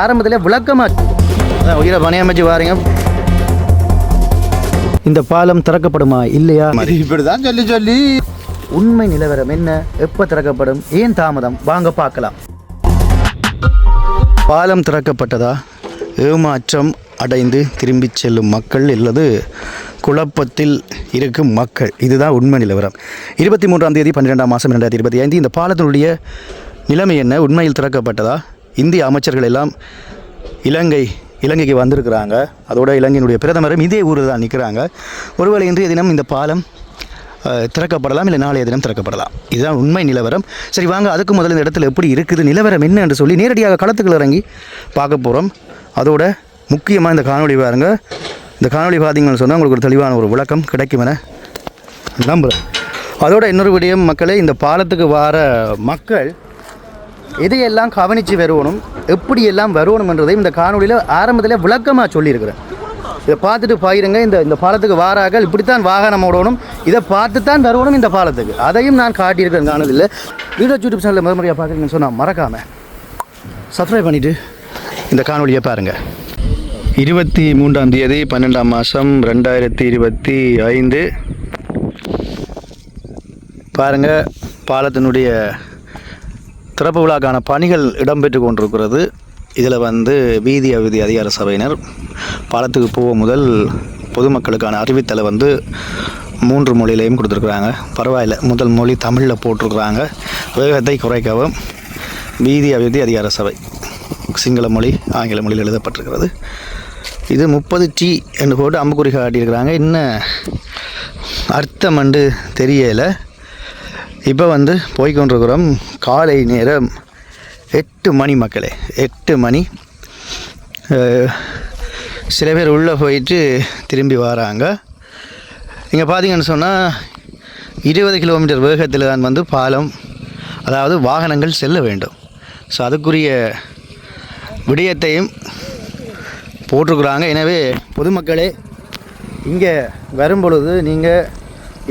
ஆரம்பத்தில் விளக்கமாக உயிரை பணியமைச்சு வாரீங்க. இந்த பாலம் திறக்கப்படுமா இல்லையா? இப்படிதான் சொல்லி சொல்லி. உண்மை நிலவரம் என்ன? எப்போ திறக்கப்படும்? ஏன் தாமதம்? வாங்க பார்க்கலாம். பாலம் திறக்கப்பட்டதா? ஏமாற்றம் அடைந்து திரும்பிச் செல்லும் மக்கள் அல்லது குழப்பத்தில் இருக்கும் மக்கள். இதுதான் உண்மை நிலவரம். இருபத்தி மூன்றாம் தேதி பன்னிரெண்டாம் மாதம் ரெண்டாயிரத்தி இருபத்தி ஐந்து இந்த பாலத்தினுடைய நிலைமை என்ன? உண்மையில் திறக்கப்பட்டதா? இந்திய அமைச்சர்கள் எல்லாம் இலங்கை இலங்கைக்கு வந்திருக்கிறாங்க. அதோட இலங்கையினுடைய பிரதமரும் இதே ஊரில் தான் நிற்கிறாங்க. ஒருவேளை இன்றைய தினம் இந்த பாலம் திறக்கப்படலாம் இல்லை நாளைய தினம் திறக்கப்படலாம். இதுதான் உண்மை நிலவரம். சரி வாங்க அதுக்கு முதல்ல இந்த இடத்துல எப்படி இருக்குது நிலவரம் என்ன என்று சொல்லி நேரடியாக களத்துக்குள்ள இறங்கி பார்க்க போகிறோம் அதோட முக்கியமாக இந்த காணொளி பாருங்க. இந்த காணொலி பார்த்தீங்கன்னு சொன்னால் உங்களுக்கு ஒரு தெளிவான ஒரு விளக்கம் கிடைக்கும் என நம்புகிறேன் அதோட இன்னொரு விடயம் மக்களே இந்த பாலத்துக்கு வர மக்கள் இதையெல்லாம் கவனித்து வருவணும் எப்படியெல்லாம் வருவணும்ன்றதை இந்த காணொலியில் ஆரம்பத்தில் விளக்கமாக சொல்லியிருக்கிறேன் இதை பார்த்துட்டு பாயிருங்க இந்த இந்த பாலத்துக்கு வாராக இப்படித்தான் வாகனம் ஓடணும் இதை பார்த்து தான் வருவணும் இந்த பாலத்துக்கு. அதையும் நான் காட்டியிருக்கிறேன் காணொலியில் வீடியோ யூடியூப் சேனலில் மறுமுறையாக பார்க்குறீங்கன்னு சொன்னால் மறக்காமல் சப்ஸ்கிரைப் பண்ணிவிட்டு இந்த காணொலியை பாருங்கள் இருபத்தி மூன்றாம் தேதி பன்னெண்டாம் மாதம் ரெண்டாயிரத்தி இருபத்தி ஐந்து. பாருங்கள் பாலத்தினுடைய திறப்பு விழாக்கான பணிகள் இடம்பெற்று கொண்டிருக்கிறது. இதில் வந்து வீதி அவிதி அதிகார சபையினர் பாலத்துக்கு போக முதல் பொதுமக்களுக்கான அறிவித்தலை வந்து மூன்று மொழியிலையும் கொடுத்துருக்குறாங்க. பரவாயில்ல முதல் மொழி தமிழில் போட்டிருக்கிறாங்க. வேகத்தை குறைக்கவும். வீதி அபிவிருத்தி அதிகார சபை சிங்கள மொழி ஆங்கில மொழியில் எழுதப்பட்டிருக்கிறது. இது முப்பது டி என்று போட்டு அம்புக்குறி காட்டியிருக்கிறாங்க. இன்னும் அர்த்தம் வந்து தெரியலை. இப்போ வந்து போய்கொண்டிருக்கிறோம் காலை நேரம் எட்டு மணி மக்களே எட்டு மணி. சில பேர் உள்ளே போயிட்டு திரும்பி வராங்க. இங்கே பார்த்தீங்கன்னு சொன்னால் இருபது கிலோமீட்டர் வேகத்தில் தான் வந்து பாலம் அதாவது வாகனங்கள் செல்ல வேண்டும். ஸோ அதுக்குரிய விடயத்தையும் போட்டிருக்கிறாங்க. எனவே பொதுமக்களே இங்கே வரும்பொழுது நீங்கள்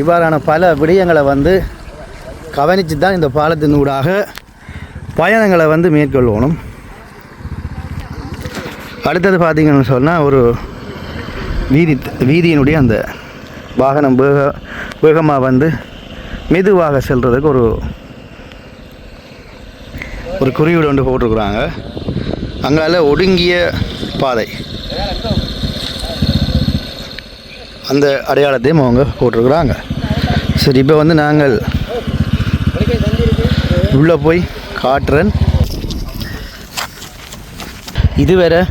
இவ்வாறான பல விடயங்களை வந்து கவனித்து தான் இந்த பாலத்தினூடாக பயணங்களை வந்து மேற்கொள்ளணும் அடுத்தது பார்த்திங்கன்னு சொன்னால் ஒரு வீதி வீதியினுடைய அந்த வாகனம் வேக வேகமாக வந்து மெதுவாக செல்றதுக்கு ஒரு ஒரு குறியீடு ஒன்று போட்டிருக்குறாங்க. அங்கால ஒடுங்கிய பாதை. அந்த அடையாளத்தையும் அவங்க போட்டிருக்குறாங்க. சரி இப்போ வந்து நாங்கள் உள்ளே போய் காட்டுறேன். இதுவரை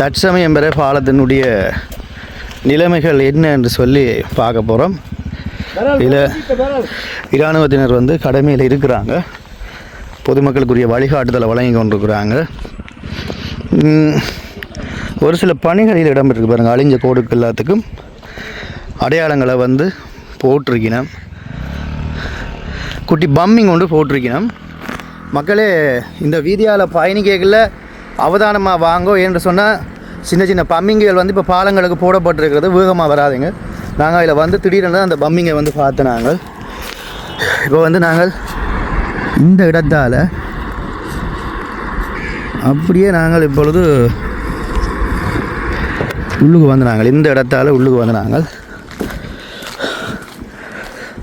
தற்சமயம் வரை பாலத்தினுடைய நிலைமைகள் என்ன என்று சொல்லி பார்க்க போகிறோம் இதில் இராணுவத்தினர் வந்து கடமையில் இருக்கிறாங்க. பொதுமக்களுக்குரிய வழிகாட்டுதலை வழங்கி கொண்டிருக்கிறாங்க. ஒரு சில பணிகளில் இடம்பெற்றிருக்கு பாருங்கள் அழிஞ்ச கோடுக்கு எல்லாத்துக்கும் அடையாளங்களை வந்து போட்டிருக்கணும் குட்டி பம்மிங் கொண்டு போட்டிருக்கணும். மக்களே இந்த வீதியால் பயணிக்கைகளில் அவதானமாக வாங்கோ என்று சொன்னால் சின்ன சின்ன பம்மிங்குகள் வந்து இப்போ பாலங்களுக்கு போடப்பட்டிருக்கிறது. வேகமாக வராதுங்க. நாங்கள் அதில் வந்து திடீரென்று அந்த பம்மிங்கை வந்து பார்த்து நாங்கள் இப்போ வந்து நாங்கள் இந்த இடத்தால் அப்படியே நாங்கள் இப்பொழுது உள்ளுக்கு வந்து நாங்கள் இந்த இடத்தால் உள்ளுக்கு வந்து நாங்கள்.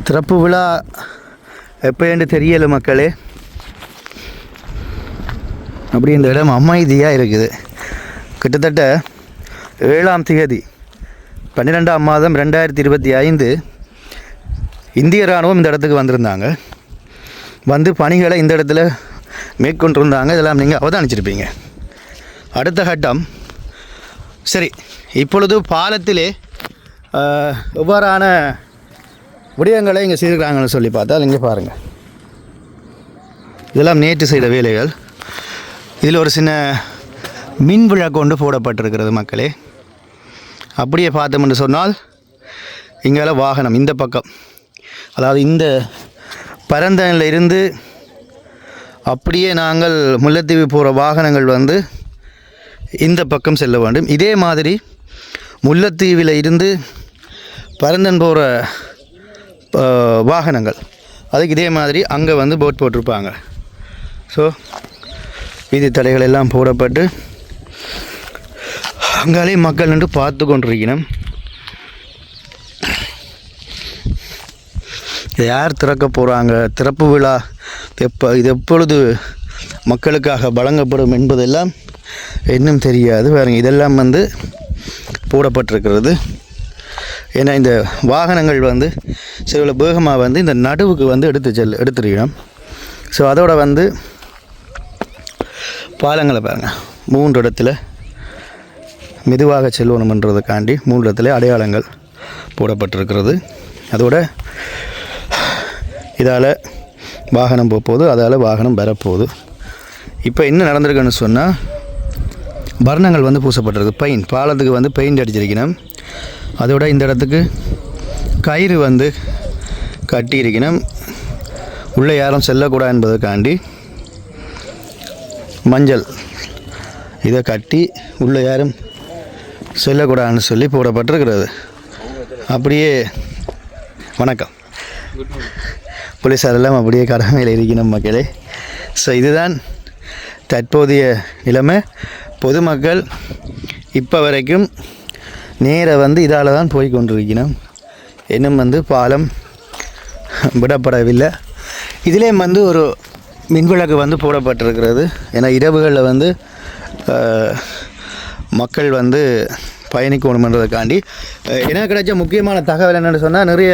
திறப்பு விழா எப்போன்னு தெரியலை மக்களே. அப்படி இந்த இடம் அமைதியாக இருக்குது. கிட்டத்தட்ட ஏழாம் திகதி பன்னிரெண்டாம் மாதம் ரெண்டாயிரத்தி இருபத்தி ஐந்து இந்திய இராணுவம் இந்த இடத்துக்கு வந்திருந்தாங்க. வந்து பணிகளை இந்த இடத்துல மேற்கொண்டிருந்தாங்க. இதெல்லாம் நீங்கள் அவதானிச்சிருப்பீங்க. அடுத்த கட்டம் சரி இப்பொழுது பாலத்திலே எவ்வாறான விடயங்களை இங்கே செய்திருக்கிறாங்கன்னு சொல்லி பார்த்தால் இங்கே பாருங்கள் இதெல்லாம் நேற்று செய்த வேலைகள். இதில் ஒரு சின்ன மின் விழா கொண்டு போடப்பட்டிருக்கிறது மக்களே. அப்படியே பார்த்தோம்னு சொன்னால் இங்கே வாகனம் இந்த பக்கம். அதாவது இந்த பரந்தனில் இருந்து அப்படியே நாங்கள் முல்லைத்தீவு போகிற வாகனங்கள் வந்து இந்த பக்கம் செல்ல வேண்டும். இதே மாதிரி முல்லைத்தீவில் இருந்து பரந்தன் போகிற வாகனங்கள். அதுக்கு இதே மாதிரி அங்கே வந்து போட் போட்டிருப்பாங்க. ஸோ வீதி தடைகள் எல்லாம் போடப்பட்டு அங்காலே மக்கள் நின்று பார்த்து கொண்டிருக்கணும் இதை யார் திறக்க போகிறாங்க திறப்பு விழா எப்போ இது எப்பொழுது மக்களுக்காக வழங்கப்படும் என்பதெல்லாம் இன்னும் தெரியாது. வேறு இதெல்லாம் வந்து போடப்பட்டிருக்கிறது. ஏன்னா இந்த வாகனங்கள் வந்து சில வேகமாக வந்து இந்த நடுவுக்கு வந்து எடுத்து செல் எடுத்துருக்கணும் ஸோ அதோட வந்து பாலங்களை பாருங்கள் மூன்று இடத்துல மெதுவாக செல்வணுமன்றதுக்காண்டி மூன்று இடத்துல அடையாளங்கள் போடப்பட்டிருக்கிறது. அதோட இதால் வாகனம் போகுது அதால் வாகனம் வரப்போகுது. இப்போ என்ன நடந்திருக்குன்னு சொன்னால் வர்ணங்கள் வந்து பூசப்பட்டிருக்கு. பெயிண்ட் பாலத்துக்கு வந்து பெயிண்ட் அடிச்சிருக்கணும். அதோட இந்த இடத்துக்கு கயிறு வந்து கட்டியிருக்கணும். உள்ளே யாரும் செல்லக்கூடாது என்பதற்காண்டி மஞ்சள் இதை கட்டி உள்ளே யாரும் செல்லக்கூடாதுன்னு சொல்லி போடப்பட்டிருக்கிறது. அப்படியே வணக்கம். போலீஸார் எல்லாம் அப்படியே கடமையில் இருக்கணும் மக்களே. ஸோ இதுதான் தற்போதைய நிலைமை. பொதுமக்கள் இப்போ வரைக்கும் நேர வந்து இதால் தான் போய் கொண்டிருக்கணும் இன்னும் வந்து பாலம் விடப்படவில்லை. இதுலேயும் வந்து ஒரு மின்விளக்கு வந்து போடப்பட்டிருக்கிறது. ஏன்னா இரவுகளில் வந்து மக்கள் வந்து பயணிக்கணுமன்றதுக்காண்டி. எனக்கு கிடைச்ச முக்கியமான தகவல் என்னென்னு சொன்னால் நிறைய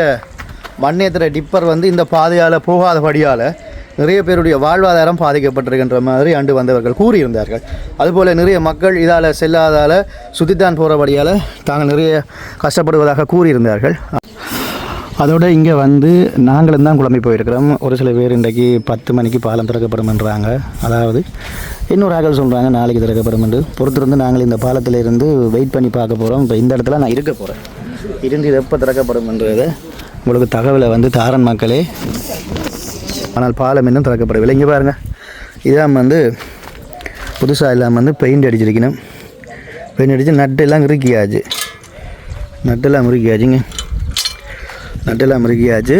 மண்ணேத்திர டிப்பர் வந்து இந்த பாதையால் போகாதபடியால் நிறைய பேருடைய வாழ்வாதாரம் பாதிக்கப்பட்டிருக்கின்ற மாதிரி அண்டு வந்தவர்கள் கூறியிருந்தார்கள். அதுபோல் நிறைய மக்கள் இதால் செல்லாதால் சுத்தித்தான் போகிறபடியால் தாங்கள் நிறைய கஷ்டப்படுவதாக கூறியிருந்தார்கள். அதோடு இங்கே வந்து நாங்களும் தான் குழம்பி போயிருக்கிறோம். ஒரு சில பேர் இன்றைக்கு பத்து மணிக்கு பாலம் திறக்கப்படும்ன்றாங்க அதாவது இன்னொரு ஆக்கள் சொல்கிறாங்க நாளைக்கு திறக்கப்படும் என்று. பொறுத்திருந்து நாங்கள் இந்த பாலத்தில் இருந்து வெயிட் பண்ணி பார்க்க போகிறோம் இப்போ இந்த இடத்துல நான் இருக்க போகிறேன் இருந்து இது எப்போ திறக்கப்படும்ன்றதை உங்களுக்கு தகவலை வந்து தாரன் மக்களே ஆனால் பாலம் இன்னும் திறக்கப்படவில்லை. இங்கே பாருங்கள் இதான் வந்து புதுசாக இல்லாமல் வந்து பெயிண்ட் அடிச்சிருக்கணும். பெயிண்ட் அடித்து நட்டெல்லாம் இறுக்கியாச்சு. நட்டெல்லாம் இறுக்கியாச்சுங்க நட்டெல்லாம் இறுக்கியாச்சு.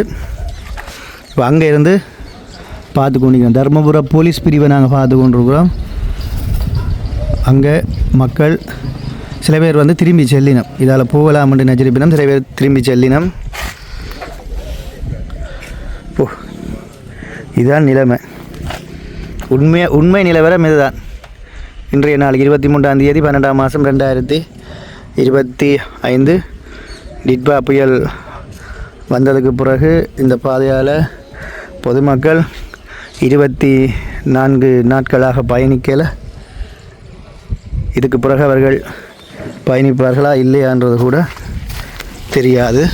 இப்போ அங்கே இருந்து பார்த்து கொண்டிருக்கிறோம். தருமபுரம் போலீஸ் பிரிவை நாங்கள் பார்த்து கொண்டிருக்கிறோம். அங்கே மக்கள் சில பேர் வந்து திரும்பி செல்லினம். இதால் போகலாம் என்று நினைச்சிருப்பினம். சில பேர் திரும்பி செல்லினம். போ. இதுதான் நிலைமை. உண்மை உண்மை நிலவரம் இதுதான் இன்றைய நாள் இருபத்தி மூன்றாம் தேதி பன்னெண்டாம் மாதம் ரெண்டாயிரத்தி இருபத்தி ஐந்து. டிட்பா புயல் வந்ததுக்கு பிறகு இந்த பாதையால் பொதுமக்கள் இருபத்தி நான்கு நாட்களாக பயணிக்கலை. இதுக்கு பிறகு அவர்கள் பயணிப்பார்களா இல்லையான்றது கூட தெரியாது.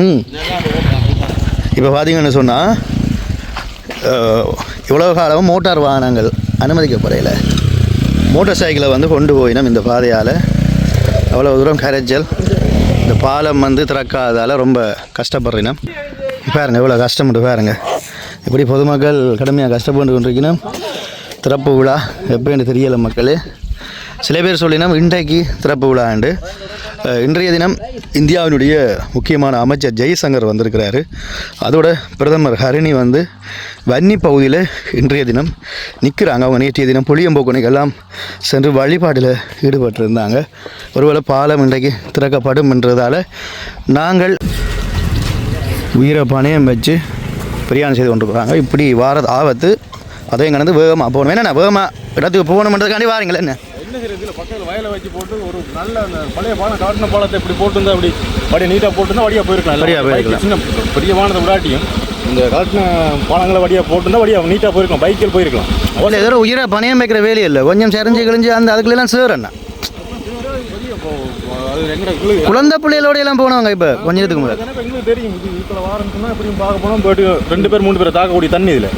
ம். இப்போ பார்த்தீங்கன்னு சொன்னால் இவ்வளவு காலம் மோட்டார் வாகனங்கள் அனுமதிக்கப்படையில மோட்டார் சைக்கிளை வந்து கொண்டு போயினோம் இந்த பாதையால் அவ்வளோ தூரம் கரைச்சல் இந்த பாலம் வந்து திறக்காததால் ரொம்ப கஷ்டப்படுறினோம் பாருங்க எவ்வளோ கஷ்டப்பட்டு பாருங்க. இப்படி பொதுமக்கள் கடுமையாக கஷ்டப்பட்டு கொண்டிருக்கணும் திறப்பு விழா எப்படின்னு தெரியலை மக்களே. சில பேர் சொல்லினோம் இன்றைக்கு திறப்பு விழாண்டு இன்றைய தினம் இந்தியாவினுடைய முக்கியமான அமைச்சர் ஜெய்சங்கர் வந்திருக்கிறாரு. அதோட பிரதமர் ஹரிணி வந்து வன்னி பகுதியில் இன்றைய தினம் நிற்கிறாங்க அவங்க நேற்றைய தினம் புளியம்போக்குனைக்கு எல்லாம் சென்று வழிபாட்டில் ஈடுபட்டிருந்தாங்க. ஒருவேளை பாலம் இன்றைக்கு திறக்கப்படும் என்றதால் நாங்கள் உயிரை பணயம் வச்சு பிரியாணம் செய்து கொண்டு இப்படி வார ஆபத்து அதையும் கடந்து வேகமாக போகணும். என்னென்ன வேகமாக இடத்துக்கு போகணுன்றதுக்காண்டி வாரீங்களே என்ன? சரி இதில் பக்கத்தில் வயலை வச்சு போட்டு ஒரு நல்ல அந்த பழைய பாலம் காட்டின பாலத்தை இப்படி போட்டுருந்தா அப்படி வடிய நீட்டாக போட்டுருந்தா வடியா போயிருக்கலாம். வடியா போயிருக்கலாம். சின்ன பெரிய வானத்தை விடாட்டியும் இந்த காட்டின பாலங்களை வடியா போட்டுருந்தா வடியா நீட்டாக போயிருக்கலாம். பைக்கில் போயிருக்கலாம். இல்லை ஏதோ உயிரை பணயம் வைக்கிற வேலையே இல்லை. கொஞ்சம் செறிஞ்சு கிழிஞ்சு அந்த அதுக்குள்ளெல்லாம் சேரண்ணா குழந்தை பிள்ளைகளோட எல்லாம் போனவங்க இப்போ முன்னாடி. எங்களுக்கு தெரியும் இது. இதில் வாரம்னா எப்படியும் பார்க்க போனோம். போயிட்டு ரெண்டு பேர் மூணு பேர் தாக்கக்கூடிய தண்ணி இதில்.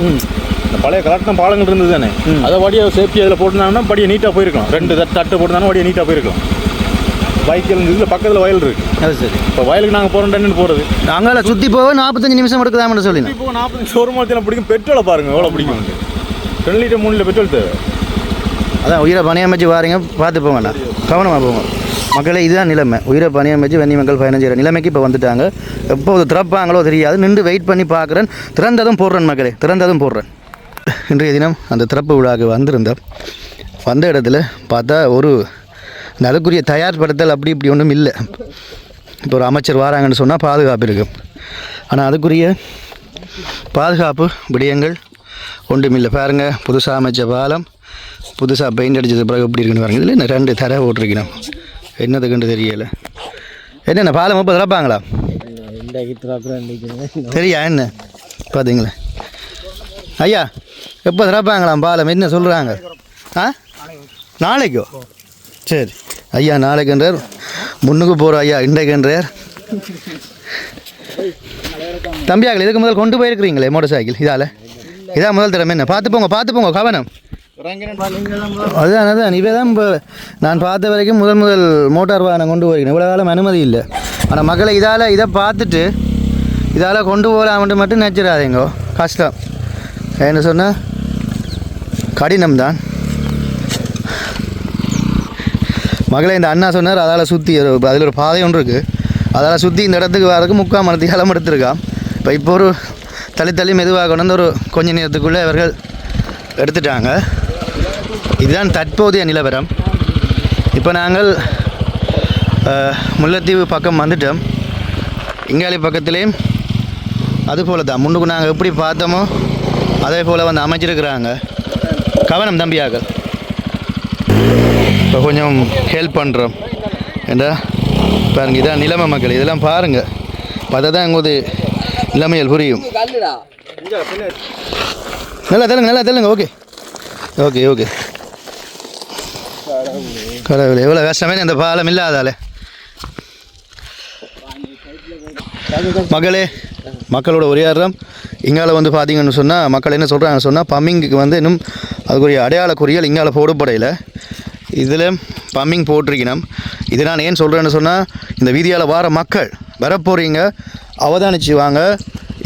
பழைய கலட்டின பாலங்கள் இருந்தது தானே. அதை வடியா சேஃப்டி அதில் போட்டுனாங்கன்னா படியை நீட்டாக போயிருக்கலாம். ரெண்டு தட்டு போட்டுனாலும் வடியை நீட்டாக போயிருக்கலாம். பைக்கில் இதில் பக்கத்தில் வயல் இருக்கு. அது சரி. இப்போ வயலுக்கு நாங்கள் போகிறோம் போகிறது அங்கால சுற்றி போக நாற்பத்தஞ்சு நிமிஷம் எடுக்குதாமன்னு சொல்லினேன் இப்போ நாற்பது ஒரு மாதத்தில் பிடிக்கும். பெட்ரோலை பாருங்க எவ்வளோ பிடிக்கும் ரெண்டு லிட்டர் மூணு லிட்டர் பெட்ரோல் தேவை. அதான் உயிரை பணியம் வச்சு வாரீங்க பார்த்து போங்கண்ணா கவனமாக போங்க. மக்களே இதுதான் நிலைமை. உயிரை பணியம் வச்சு வெண்ணி மக்கள் பயணம் செய்கிற நிலைமைக்கு இப்போ வந்துட்டாங்க. எப்போது திறப்பாங்களோ தெரியாது. நின்று வெயிட் பண்ணி பார்க்குறேன். திறந்ததும் போடுறேன் மக்களே திறந்ததும் போடுறேன். இன்றைய தினம் அந்த திறப்பு விழாவுக்கு வந்திருந்தேன் வந்த இடத்துல பார்த்தா ஒரு அதுக்குரிய தயார்படுத்தல் அப்படி இப்படி ஒன்றும் இல்லை. இப்போ ஒரு அமைச்சர் வராங்கன்னு சொன்னால் பாதுகாப்பு இருக்கும் ஆனால் அதுக்குரிய பாதுகாப்பு விடயங்கள் ஒன்றுமில்லை பாருங்கள் புதுசாக அமைச்ச பாலம் புதுசாக பெயிண்ட் அடித்தது பிறகு எப்படி இருக்குன்னு பாருங்க. இதில் ரெண்டு தர ஓட்டிருக்கணும் என்னதுக்குன்னு தெரியலை. என்னென்ன பால் முப்பது திறப்பாங்களா சரியா என்ன? பார்த்தீங்களா ஐயா எப்போ திறப்பாங்களாம் பாலம் என்ன சொல்கிறாங்க ஆ? நாளைக்கோ? சரி. ஐயா நாளைக்குன்றார் முன்னுக்கு போகிற ஐயா இன்றைக்குன்றார் தம்பியாக்கள் இதுக்கு முதல் கொண்டு போயிருக்கிறீங்களே மோட்டர் சைக்கிள் இதால்? இதான் முதல் திறமை என்ன? பார்த்து போங்க பார்த்து போங்க கவனம். அதுதான் அதுதான் இவே தான் இப்போ நான் பார்த்த வரைக்கும் முதல் முதல் மோட்டார் வாகனம் கொண்டு போயிருக்கேன். இவ்வளோ காலம் அனுமதி இல்லை. ஆனால் மக்களை இதால் இதை பார்த்துட்டு இதால் கொண்டு போகலாம்ட்டு மட்டும் நினச்சிடாதீங்கோ. கஷ்டம். என்ன சொன்னால் கடினம் தான் மகளே இந்த அண்ணா சொன்னார் அதால் சுற்றி அதில் ஒரு பாதை ஒன்று இருக்குது அதால் சுற்றி இந்த இடத்துக்கு வரதுக்கு முக்கால் மணத்துக்கு இளம் எடுத்திருக்கான். இப்போ இப்போ ஒரு தள்ளி தள்ளி மெதுவாக கொண்டு வந்து ஒரு கொஞ்ச நேரத்துக்குள்ளே இவர்கள் எடுத்துட்டாங்க. இதுதான் தற்போதைய நிலவரம். இப்போ நாங்கள் முல்லைத்தீவு பக்கம் வந்துட்டோம். இங்காலி பக்கத்துலேயும் அது போல தான் முன்னுக்கு நாங்கள் எப்படி பார்த்தோமோ அதே போல் வந்து அமைச்சிருக்கிறாங்க கவனம் தம்பியாக இப்போ கொஞ்சம் ஹெல்ப் பண்ணுறோம் ஏண்டா? பாருங்கள் இதான் நிலைமை மக்கள். இதெல்லாம் பாருங்கள் பார்த்தா தான் எங்களுக்கு நிலைமைகள் புரியும். நல்லா தெலுங்க நல்லா தெலுங்க ஓகே. Okay okay. கடவுள் எவ்வளோ கஷ்டமே இந்த பாலம் இல்லாதாலே. மகளே மக்களோட உரையாடுறோம் இங்கால வந்து பார்த்தீங்கன்னு சொன்னால் மக்கள் என்ன சொல்கிறாங்கன்னு சொன்னால் பம்மிங்குக்கு வந்து இன்னும் அதுக்குரிய அடையாள குறியல் இங்கால போடப்படையில் இதில் பம்மிங் போட்டிருக்கணும். இது நான் ஏன் சொல்கிறேன்னு சொன்னால் இந்த வீதியால் வார மக்கள் வரப்போகிறீங்க அவதானிச்சு வாங்க.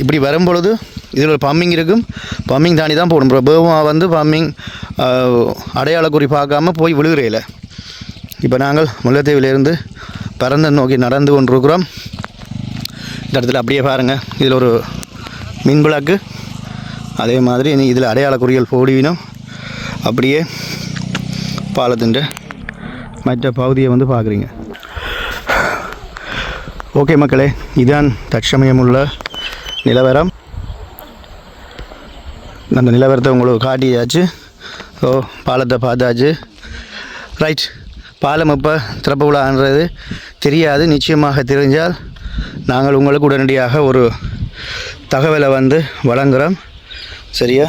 இப்படி வரும்பொழுது இதில் ஒரு பம்மிங் இருக்கும். பம்மிங் தாண்டி தான் போடும் பேமா வந்து பம்மிங் அடையாள குறி பார்க்காம போய் விழுகிறையில் இப்போ நாங்கள் முல்லைத்தீவிலிருந்து பறந்து நோக்கி நடந்து கொண்டிருக்கிறோம். இந்த இடத்துல அப்படியே பாருங்கள் இதில் ஒரு மின் விளக்கு. அதே மாதிரி நீ இதில் அடையாள குறிகள் போடுவினோம் அப்படியே பாலத்தின் மற்ற பகுதியை வந்து பார்க்குறீங்க. ஓகே மக்களே இதுதான் தற்சமயம் உள்ள நிலவரம். அந்த நிலவரத்தை உங்களுக்கு காட்டியாச்சு. ஓ பாலத்தை பார்த்தாச்சு. ரைட் பாலம் இப்போ திறப்பு விழான்றது தெரியாது. நிச்சயமாக தெரிஞ்சால் நாங்கள் உங்களுக்கு உடனடியாக ஒரு தகவலை வந்து வழங்குகிறோம் சரியா?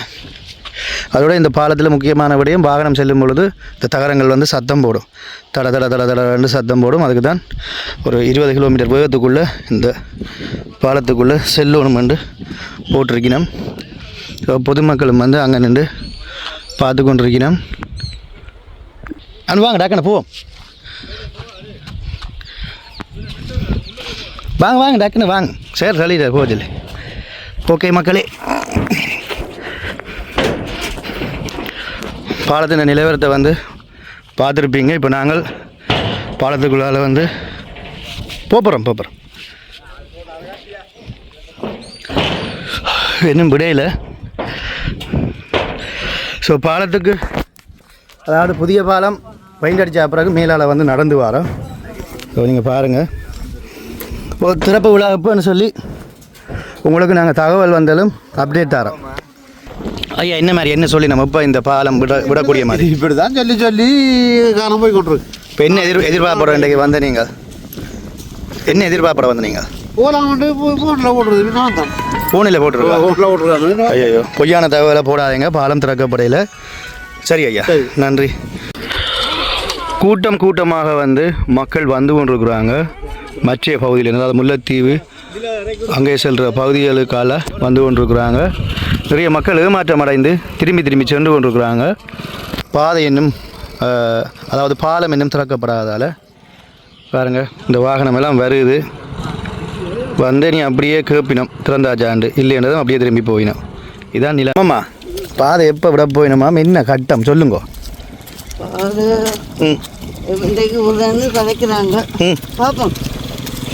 அதோட இந்த பாலத்தில் முக்கியமான விடயம் வாகனம் செல்லும் பொழுது இந்த தகரங்கள் வந்து சத்தம் போடும். தட தட தட தடன்னு சத்தம் போடும். அதுக்கு தான் ஒரு இருபது கிலோமீட்டர் வேகத்துக்குள்ளே இந்த பாலத்துக்குள்ளே செல்லணுமென்று போட்டிருக்கணும் ஸோ பொதுமக்களும் வந்து அங்கே நின்று பார்த்து கொண்டிருக்கிறோம் அனு வாங்க டாக்கண்ண போவோம். வாங்க வாங்க டக்குன்னு வாங்க. சரி சொல்லிடு போதில்லை ஓகே மக்களே. பாலத்தின் நிலவரத்தை வந்து பார்த்துருப்பீங்க. இப்போ நாங்கள் பாலத்துக்குள்ளால் வந்து போகிறோம் போகிறோம் இன்னும் விடையில் ஸோ பாலத்துக்கு அதாவது புதிய பாலம் பெயிண்ட் அடித்த பிறகு மேலால் வந்து நடந்து வரோம். ஸோ நீங்கள் பாருங்கள் ஒரு திறப்பு விழா எப்போன்னு சொல்லி உங்களுக்கு நாங்கள் தகவல் வந்தாலும் அப்டேட் தரோம். ஐயா என்ன மாதிரி என்ன சொல்லி நம்ம இப்போ இந்த பாலம் விட விடக்கூடிய மாதிரி? இப்படி தான் சொல்லி சொல்லி காணாம போய் கொண்டிருக்கு. இப்போ என்ன எதிர் எதிர்பார்ப்பட இன்றைக்கு வந்த நீங்கள் என்ன எதிர்பார்ப்பட வந்த நீங்கள் போலாம் வந்து போட்டில் போட்டுறது நான் தான் பூனையில் போட்டுருக்கோம் போட்டில் போட்டுருக்காங்க ஐயோ பொய்யான தகவலை போடாதீங்க பாலம் திறக்கப்படையில். சரி ஐயா நன்றி. கூட்டம் கூட்டமாக வந்து மக்கள் வந்து கொண்டிருக்கிறாங்க. மற்ற பகுதியில் அதாவது முல்லைத்தீவு அங்கே செல்கிற பகுதிகளுக்கால வந்து கொண்டிருக்கிறாங்க. நிறைய மக்கள் ஏமாற்றம் அடைந்து திரும்பி திரும்பி சென்று கொண்டிருக்கிறாங்க. பாதை இன்னும் அதாவது பாலம் இன்னும் திறக்கப்படாதால் பாருங்க இந்த வாகனம் எல்லாம் வருது. வந்து நீ அப்படியே கேப்பினோம். திறந்தாச்சாண்டு இல்லைன்றதும் அப்படியே திரும்பி போயினோம். இதான் நிலம் ஆமாம் பாதை எப்போ விட போயினோமா என்ன கட்டம்? சொல்லுங்க. இன்றைக்கு உடனே கதைக்கிறாங்க ம். பார்ப்போம்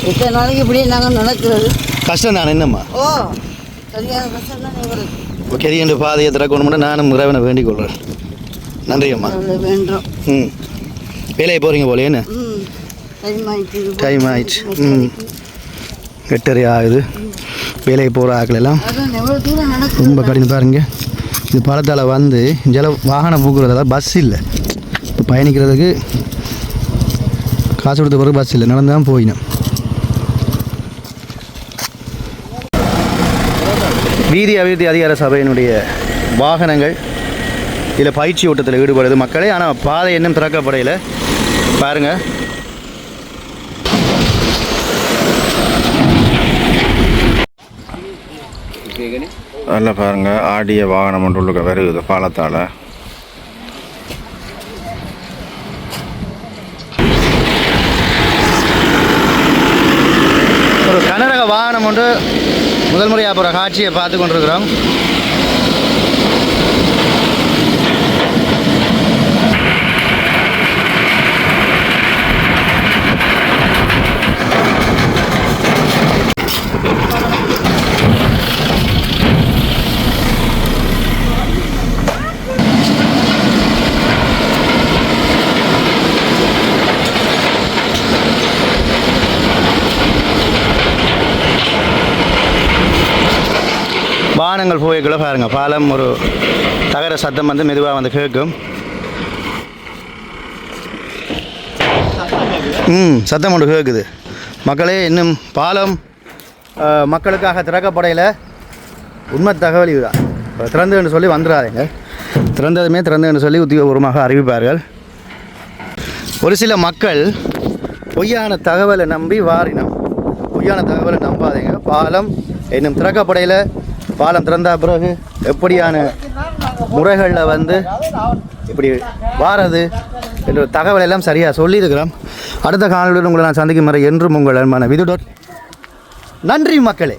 எத்தனை நாளைக்கு இப்படியே நாங்கள் நடக்கிறது. கஷ்டம் தான் என்னம்மா? ஓ சரியான கஷ்டம் தான் எங்களுக்கு கெரியண்டு பாதையை திறக்கணும்னு நானும் இறைவனை வேண்டிக் கொள்கிறேன் நன்றி அம்மா. அவ்வளோ வேண்டும் ம். வேலையை போகிறீங்க போல என்ன? ம். டைம் ஆயிடுச்சு டைம் ஆயிடுச்சு. ம். எட்டரை ஆகுது. வேலைக்கு போகிற ஆட்கள் எல்லாம் ரொம்ப கடினம் பாருங்க. இது பழத்தால் வந்து ஜல வாகனம் போக்குறதால பஸ் இல்லை. இப்போ பயணிக்கிறதுக்கு காசு கொடுத்த பிறகு பஸ் இல்லை. நடந்து தான் போயினோம். வீதி அபிவிருத்தி அதிகார சபையினுடைய வாகனங்கள் இதில் பயிற்சி ஓட்டத்தில் ஈடுபடுது மக்களே. ஆனால் பாதை இன்னும் திறக்கப்படையில் பாருங்கள் அதில் பாருங்க ஆடிய வாகனம் ஒன்று உள்ள வருகுது பாலத்தால். ஒரு கனரக வாகனம் ஒன்று முதல் முறையாக போகிற காட்சியை பார்த்து கொண்டிருக்கிறோம். வாகனங்கள் போய்க்குள்ள பாருங்கள் பாலம் ஒரு தகர சத்தம் வந்து மெதுவாக வந்து கேட்கும் ம் சத்தம் ஒன்று கேட்குது மக்களே இன்னும் பாலம் மக்களுக்காக திறக்கப்படையில் உண்மை தகவல் இதுதான் திறந்துன்னு சொல்லி வந்துடாதீங்க திறந்ததுமே திறந்துன்னு சொல்லி உத்தியோகபூர்வமாக அறிவிப்பார்கள் ஒரு சில மக்கள் பொய்யான தகவலை நம்பி வாரினோம் பொய்யான தகவலை நம்பாதீங்க பாலம் இன்னும் திறக்கப்படையில் பாலம் திறந்த பிறகு எப்படியான முறைகளில் வந்து இப்படி வாரது என்ற தகவல் எல்லாம் சரியாக சொல்லியிருக்கிறோம். அடுத்த காணொலியுடன் உங்களை நான் சந்திக்கும் முறை என்றும் உங்கள் அன்பான விதுடர். நன்றி மக்களே.